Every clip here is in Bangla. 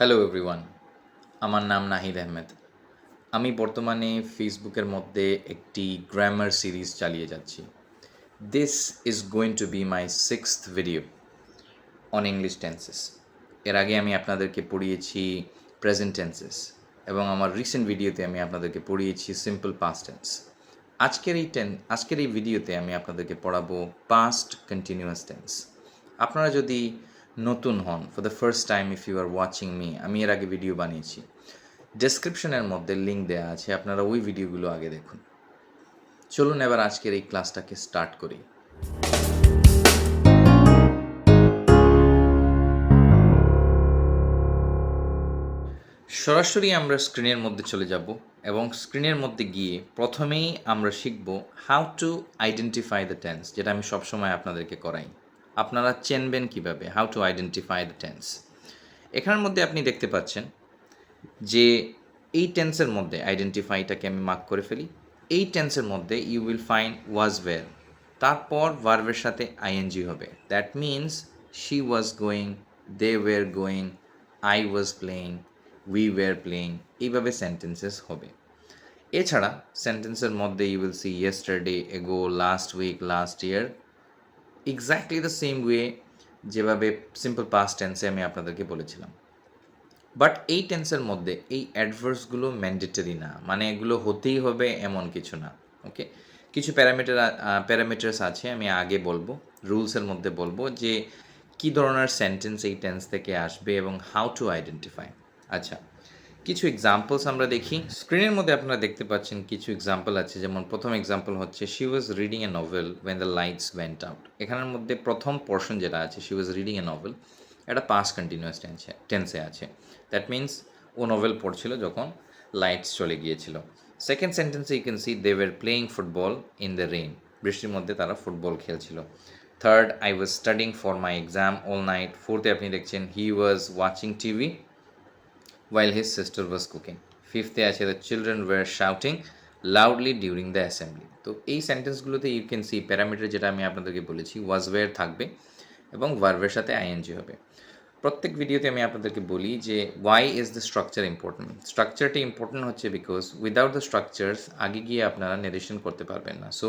হ্যালো এভরিওয়ান আমার নাম নাহিদ আহমেদ। আমি বর্তমানে ফেসবুকের মধ্যে একটি গ্রামার সিরিজ চালিয়ে যাচ্ছি। This is going to be my six video on English tenses এর আগে আমি আপনাদেরকে পড়িয়েছি প্রেজেন্ট টেন্সেস এবং আমার রিসেন্ট ভিডিওতে আমি আপনাদেরকে পড়িয়েছি সিম্পল পাস্ট টেন্স আজকের এই টেন আজকের এই ভিডিওতে আমি আপনাদেরকে পড়াবো পাস্ট কন্টিনিউয়াস টেন্স আপনারা যদি নতুন হন for the first time if you are watching me আমি এর আগে ভিডিও বানিয়েছি। ডেসক্রিপশনের মধ্যে লিঙ্ক দেওয়া আছে, আপনারা ওই ভিডিওগুলো আগে দেখুন। চলুন এবার আজকের এই ক্লাসটাকে স্টার্ট করি। সরাসরি আমরা স্ক্রিনের মধ্যে চলে যাব এবং স্ক্রিনের মধ্যে গিয়ে প্রথমেই আমরা শিখব how to identify the tense যেটা আমি সবসময় আপনাদেরকে করাই। আপনারা চেনবেন কীভাবে? How to identify the tense এখানের মধ্যে আপনি দেখতে পাচ্ছেন যে এই টেন্সের মধ্যে আইডেন্টিফাইটাকে আমি মার্ক করে ফেলি। এই টেন্সের মধ্যে you will find was were তারপর ভার্বের সাথে আইএনজি হবে। That means she was going they were going I was playing we were playing এইভাবে সেন্টেন্সেস হবে। এছাড়া সেন্টেন্সের মধ্যে you will see yesterday ago last week last year exactly the same way যেভাবে সিম্পল পাস্ট টেন্সে আমি আপনাদেরকে বলেছিলাম। বাট এই টেন্সের মধ্যে, এই অ্যাডভার্সগুলো ম্যান্ডেটরি না। মানে এগুলো হতেই হবে এমন কিছু না ওকে কিছু প্যারামিটার প্যারামিটার্স আছে, আমি আগে বলব রুলসের মধ্যে বলব যে কী ধরনের সেন্টেন্স এই টেন্স থেকে আসবে এবং হাউ টু আইডেন্টিফাই আচ্ছা কিছু এক্সাম্পলস আমরা দেখি। স্ক্রিনের মধ্যে আপনারা দেখতে পাচ্ছেন কিছু এক্সাম্পল আছে, যেমন প্রথম এক্সাম্পল হচ্ছে she was reading a novel when the lights went out এখানের মধ্যে প্রথম পোর্শন যেটা আছে she was reading a novel এটা পাস কন্টিনিউয়াস টেন্সে টেন্সে আছে। দ্যাট মিন্স ও নভেল পড়ছিল যখন লাইটস চলে গিয়েছিল। সেকেন্ড সেন্টেন্সে you can see they were playing football in the rain বৃষ্টির মধ্যে তারা ফুটবল খেলছিল। Third I was studying for my exam all night ফোর্থে আপনি দেখছেন he was watching TV while his sister was cooking. ফিফথে আছে the children were shouting loudly during the assembly তো এই সেন্টেন্সগুলোতে ইউ ক্যান সি প্যারামিটার যেটা আমি আপনাদেরকে বলেছি ওয়াজ ওয়ার থাকবে এবং ভার্ভের সাথে আইএনজি হবে। প্রত্যেক ভিডিওতে আমি আপনাদেরকে বলি যে why is the structure important স্ট্রাকচারটা ইম্পর্টেন্ট হচ্ছে বিকজ উইদাউট দ্য স্ট্রাকচার্স আগে গিয়ে আপনারা নেরেশন করতে পারবেন না। So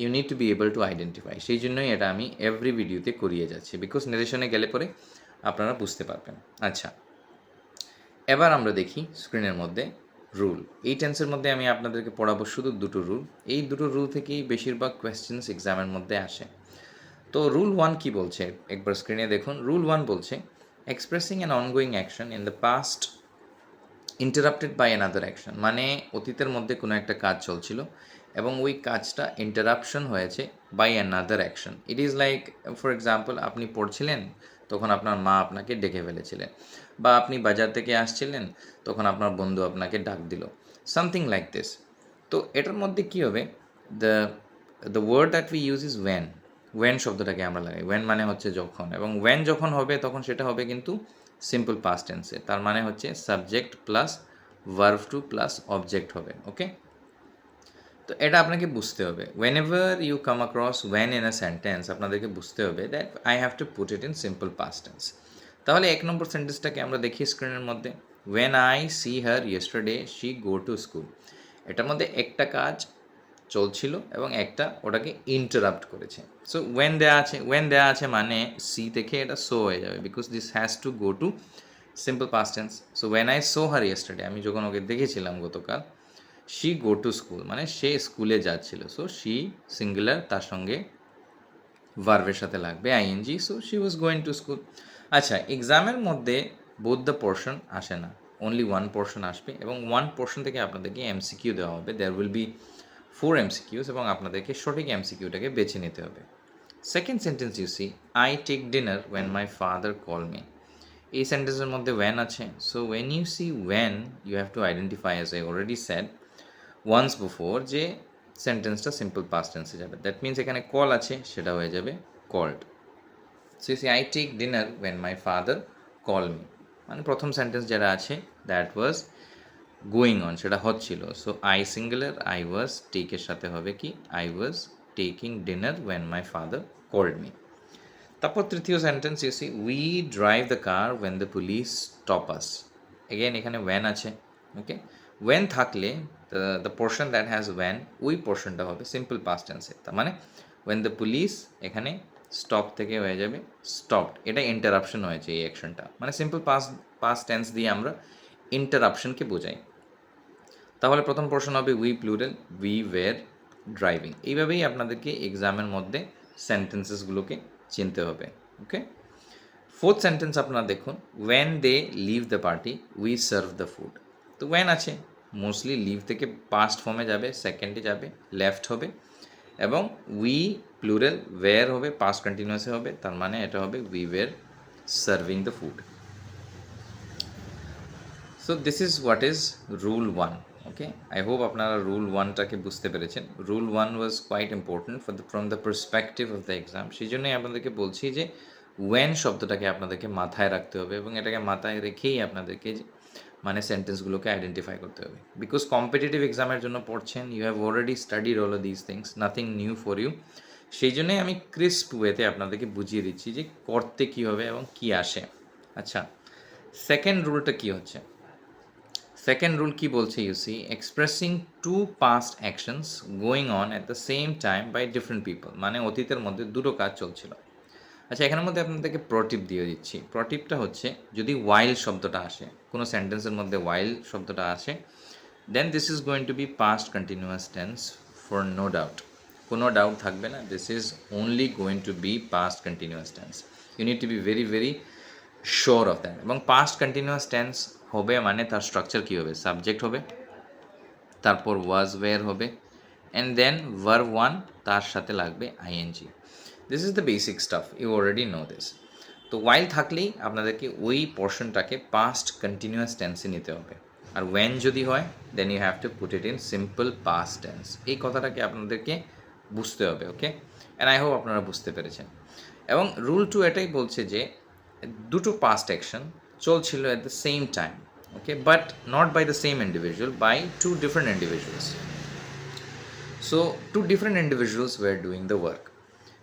you need to be able to identify সেই জন্যই এটা আমি এভরি ভিডিওতে করিয়ে যাচ্ছি। বিকজ নেরেশনে গেলে পরে আপনারা বুঝতে পারবেন। আচ্ছা এবার আমরা দেখি স্ক্রিনের মধ্যে রুল এই টেন্সের মধ্যে আমি আপনাদেরকে পড়াবো শুধু দুটো রুল এই দুটো রুল থেকেই বেশিরভাগ কোয়েশ্চেন্স এক্সামের মধ্যে আসে। তো রুল ওয়ান কি বলছে? একবার স্ক্রিনে দেখুন। রুল ওয়ান বলছে expressing an ongoing action in the past interrupted by another action মানে অতীতের মধ্যে কোনো একটা কাজ চলছিল এবং ওই কাজটা ইন্টারাপশন হয়েছে by another action it is like for example আপনি পড়ছিলেন, তখন আপনার মা আপনাকে ডেকে ফেলেছিলেন। বা আপনি বাজার থেকে আসছিলেন, তখন আপনার বন্ধু আপনাকে ডাক দিল। সামথিং লাইক দিস তো এটার মধ্যে কী হবে? The the word that we use is when when শব্দটাকে আমরা লাগাই। ওয়েন মানে হচ্ছে যখন। এবং ওয়েন যখন হবে, তখন সেটা হবে কিন্তু সিম্পল পাস্ট টেন্সে তার মানে হচ্ছে subject plus verb two plus object হবে। ওকে তো এটা আপনাকে বুঝতে হবে। Whenever you come across when in a sentence আপনাদেরকে বুঝতে হবে that I have to put it in simple past tense তাহলে এক নম্বর সেন্টেন্সটাকে আমরা দেখি স্ক্রিনের মধ্যে। When I see her yesterday she go to school এটার মধ্যে একটা কাজ চলছিল এবং একটা ওটাকে ইন্টারাপ্ট করেছে। সো ওয়েন দেয়া আছে ওয়েন দেয়া আছে মানে সি থেকে এটা সো হয়ে যাবে because this has to go to simple past tense so when I saw her yesterday আমি যখন ওকে দেখেছিলাম গতকাল শি গো টু স্কুল মানে সে স্কুলে যাচ্ছিল। সো শি সিঙ্গুলার তার সঙ্গে ভার্ভের সাথে লাগবে ING so she was going to school আচ্ছা এক্সামের মধ্যে বোধ দ্য পোর্শন আসে না। অনলি ওয়ান পোর্শন আসবে এবং ওয়ান পোর্শন থেকে আপনাদেরকে এমসিকিউ দেওয়া হবে। There will be four MCQs এবং আপনাদেরকে সঠিক এমসিকিউটাকে বেছে নিতে হবে। Second sentence you see I take dinner when my father call me এই সেন্টেন্সের মধ্যে ওয়েন আছে। So when you see when you have to identify as I already said once before যে সেন্টেন্সটা সিম্পল পাস্ট টেন্সে যাবে। দ্যাট মিনস এখানে কল আছে, সেটা হয়ে যাবে called so see I take dinner when my father call me মানে প্রথম সেন্টেন্স যেটা আছে দ্যাট ওয়াজ গোয়িং অন সেটা হচ্ছিল so I singular I was টেকের সাথে হবে কি? I was taking dinner when my father called me তারপর তৃতীয় sentence you see we drive the car when the police stop us again এখানে ওয়েন আছে ওকে ওয়েন থাকলে the portion that has when ওই পোর্শনটা হবে সিম্পল পাস্ট টেন্সে তার মানে ওয়েন দ্য পুলিশ এখানে স্টপ থেকে হয়ে যাবে স্টপড এটা ইন্টারাপশন হয়েছে এই অ্যাকশনটা মানে সিম্পল পাস পাস টেন্স দিয়ে আমরা ইন্টারাপশনকে বোঝাই। তাহলে প্রথম প্রশ্ন হবে we plural we were driving এইভাবেই আপনাদেরকে এক্সামের মধ্যে সেন্টেন্সেসগুলোকে চিনতে হবে ওকে ফোর্থ সেন্টেন্স আপনারা দেখুন when they leave the party we serve the food তো ওয়েন আছে মোস্টলি লিভ থেকে পাস্ট ফর্মে যাবে সেকেন্ডে যাবে লেফট হবে। এবং উই প্লুরাল ওয়ের হবে পাস্ট কন্টিনিউয়াসে হবে, তার মানে এটা হবে we were serving the food so this is what is rule one okay I hope আপনারা রুল ওয়ানটাকে বুঝতে পেরেছেন। Rule one was quite important for the from the perspective of the exam সেই জন্যই আপনাদেরকে বলছি যে ওয়েন শব্দটাকে আপনাদেরকে মাথায় রাখতে হবে এবং এটাকে মাথায় রেখেই আপনাদেরকে মানে সেন্টেন্সগুলোকে আইডেন্টিফাই করতে হবে। বিকজ কম্পিটিটিভ এক্সামের জন্য পড়ছেন you have already studied all this things nothing new for you সেই জন্যই আমি ক্রিস্প ওয়েতে আপনাদেরকে বুঝিয়ে দিচ্ছি যে করতে কী হবে এবং কি আসে। আচ্ছা সেকেন্ড রুলটা কি হচ্ছে? সেকেন্ড রুল কি বলছে you see expressing two past actions going on at the same time by different people মানে অতীতের মধ্যে দুটো কাজ চলছিল। আচ্ছা এখানের মধ্যে আপনাদেরকে প্রটিপ দিয়ে দিচ্ছি। প্রটিপটা হচ্ছে, যদি ওয়াইল শব্দটা আসে, কোনো সেন্টেন্সের মধ্যে ওয়াইল শব্দটা আসে then this is going to be past continuous tense for no doubt কোনো ডাউট থাকবে না this is only going to be past continuous tense you need to be very very sure of that এবং পাস্ট কন্টিনিউয়াস টেন্স হবে মানে তার স্ট্রাকচার কী হবে? সাবজেক্ট হবে, তারপর ওয়াজ ওয়ের হবে অ্যান্ড দেন ভার ওয়ান তার সাথে লাগবে ING this is the basic stuff you already know this তো ওয়াইল থাকলেই আপনাদেরকে ওই পোর্শনটাকে পাস্ট কন্টিনিউয়াস টেন্সে নিতে হবে। আর ওয়েন যদি হয় then you have to put it in simple past tense এই কথাটাকে আপনাদেরকে বুঝতে হবে ওকে অ্যান্ড আই হোপ আপনারা বুঝতে পেরেছেন। এবং রুল টু এটাই বলছে যে দুটো পাস্ট অ্যাকশন চলছিল at the same time okay but not by the same individual by two different individuals So, two different individuals were doing the work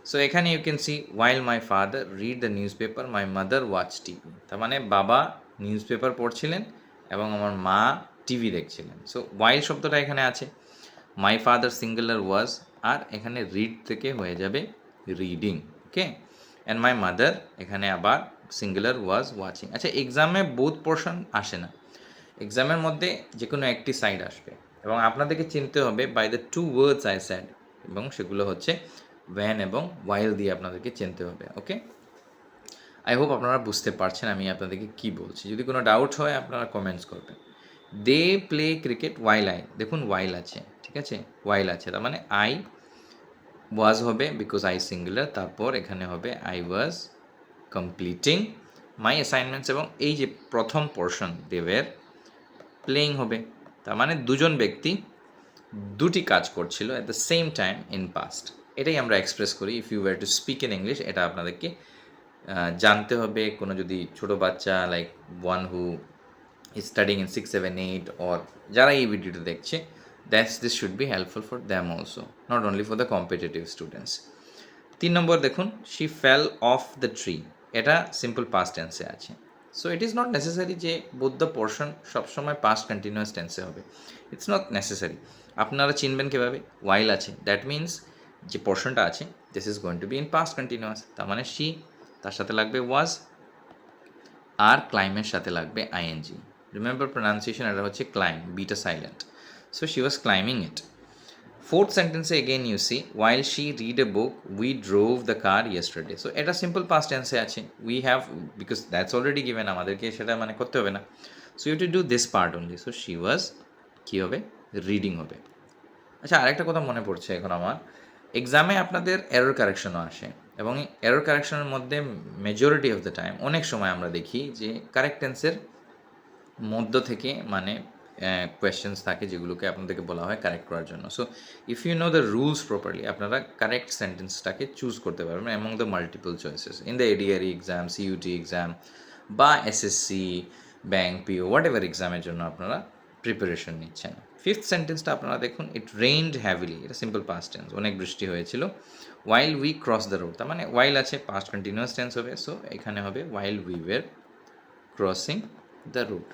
so এখানে you can see while my father read the newspaper my mother watch TV তার মানে বাবা নিউজ পেপার পড়ছিলেন এবং আমার মা টিভি দেখছিলেন। সো ওয়াইল শব্দটা এখানে আছে মাই ফাদার সিঙ্গুলার ওয়াজ আর এখানে রিড থেকে হয়ে যাবে reading okay and my mother এখানে আবার সিঙ্গুলার ওয়াজ ওয়াচিং আচ্ছা এক্সামে বোথ পোর্শন আসে না। এক্সামের মধ্যে যে কোনো একটি সাইড আসবে। এবং আপনাদেরকে চিনতে হবে by the two words I said এবং সেগুলো হচ্ছে ভ্যান এবং ওয়াইল দিয়ে আপনাদেরকে চিনতে হবে ওকে আই হোপ আপনারা বুঝতে পারছেন আমি আপনাদেরকে কি বলছি। যদি কোনো ডাউট হয়, আপনারা কমেন্টস করবেন। They play cricket while I দেখুন ওয়াইল আছে, ঠিক আছে? ওয়াইল আছে, তার মানে আই ওয়াজ হবে বিকজ আই সিঙ্গুলার তারপর এখানে হবে I was completing my assignments এবং এই যে প্রথম পোর্শন দেবের প্লেইং হবে তার মানে দুজন ব্যক্তি দুটি কাজ করছিল at the same time in past এটাই আমরা এক্সপ্রেস করি if you were to speak in English এটা আপনাদেরকে জানতে হবে, কোনো যদি ছোট বাচ্চা like one who studying in six seven eight or যারা এই ভিডিওটা দেখছে that's this should be helpful for them also not only for the competitive students তিন নম্বর দেখুন she fell off the tree এটা সিম্পল পাস্ট টেন্সে আছে। So it is not necessary যে বোধ দ্য পোর্শন সবসময় পাস্ট কন্টিনিউয়াস টেন্সে হবে। ইটস নট নেসেসারি আপনারা চিনবেন কীভাবে? ওয়াইল আছে। দ্যাট মিন্স যে পোর্শনটা আছে this is going to be in past continuous তার মানে শি তার সাথে লাগবে ওয়াজ আর ক্লাইমের সাথে লাগবে আইএনজি রিমেম্বার প্রোনাউন্সিয়েশন এটা হচ্ছে climb beta silent was climbing it fourth সেন্টেন্সে again you see while she read a book we drove the car yesterday so এটা সিম্পল পাস্ট টেন্সে আছে. We have because that's already given আমাদেরকে সেটা মানে না। So you to do this part only so she was কী হবে? রিডিং হবে। আচ্ছা আরেকটা কথা মনে পড়ছে এখন আমার। এক্সামে আপনাদের এরর কারেকশনও আসে। এবং এরর কারেকশনের মধ্যে মেজরিটি অফ দ্য টাইম অনেক সময় আমরা দেখি যে কারেক্ট টেন্সের মধ্য থেকে মানে কোয়েশ্চেন্স থাকে যেগুলোকে আপনাদেরকে বলা হয় কারেক্ট করার জন্য। So if you know the rules properly আপনারা কারেক্ট সেন্টেন্সটাকে চুজ করতে পারবেন among the multiple choices in the ADRE exam CUET exam বা SSC bank PO whatever এক্সামের জন্য আপনারা প্রিপারেশন নিচ্ছেন। ফিফথ সেন্টেন্সটা আপনারা দেখুন ইট রেইনড হ্যাভিলি এটা সিম্পল পাস্ট টেন্স অনেক বৃষ্টি হয়েছিল। While we cross the road তার মানে ওয়াইল আছে পাস্ট কন্টিনিউয়াস টেন্স হবে। সো এখানে হবে while we were crossing the road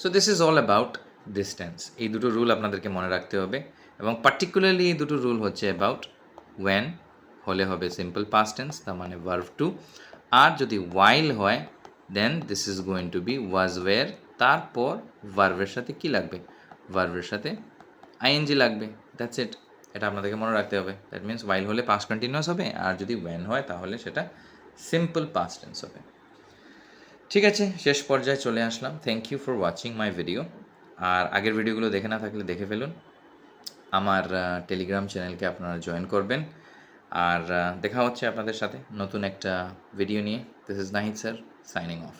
so this is all about distance এই দুটো রুল আপনাদেরকে মনে রাখতে হবে এবং পার্টিকুলারলি এই দুটো রুল হচ্ছে অ্যাবাউট ওয়েন হলে হবে সিম্পল পাস্ট টেন্স তার মানে ভার্ভ টু আর যদি ওয়াইল হয় then this is going to be was were তারপর ভার্ভের সাথে কি লাগবে? ভার্ভের সাথে আইএনজি লাগবে। দ্যাটস ইট এটা আপনাদেরকে মনে রাখতে হবে। দ্যাট মিনস ওয়াইল হলে পাস্ট কন্টিনিউয়াস হবে, আর যদি ওয়েন হয়, তাহলে সেটা সিম্পল পাস্ট টেন্স হবে। ঠিক আছে, শেষ পর্যায়ে চলে আসলাম। Thank you for watching my video আর আগের ভিডিওগুলো দেখে না থাকলে দেখে ফেলুন। আমার টেলিগ্রাম চ্যানেলকে আপনারা জয়েন করবেন। আর দেখা হচ্ছে আপনাদের সাথে নতুন একটা ভিডিও নিয়ে। This is Nahid sir signing off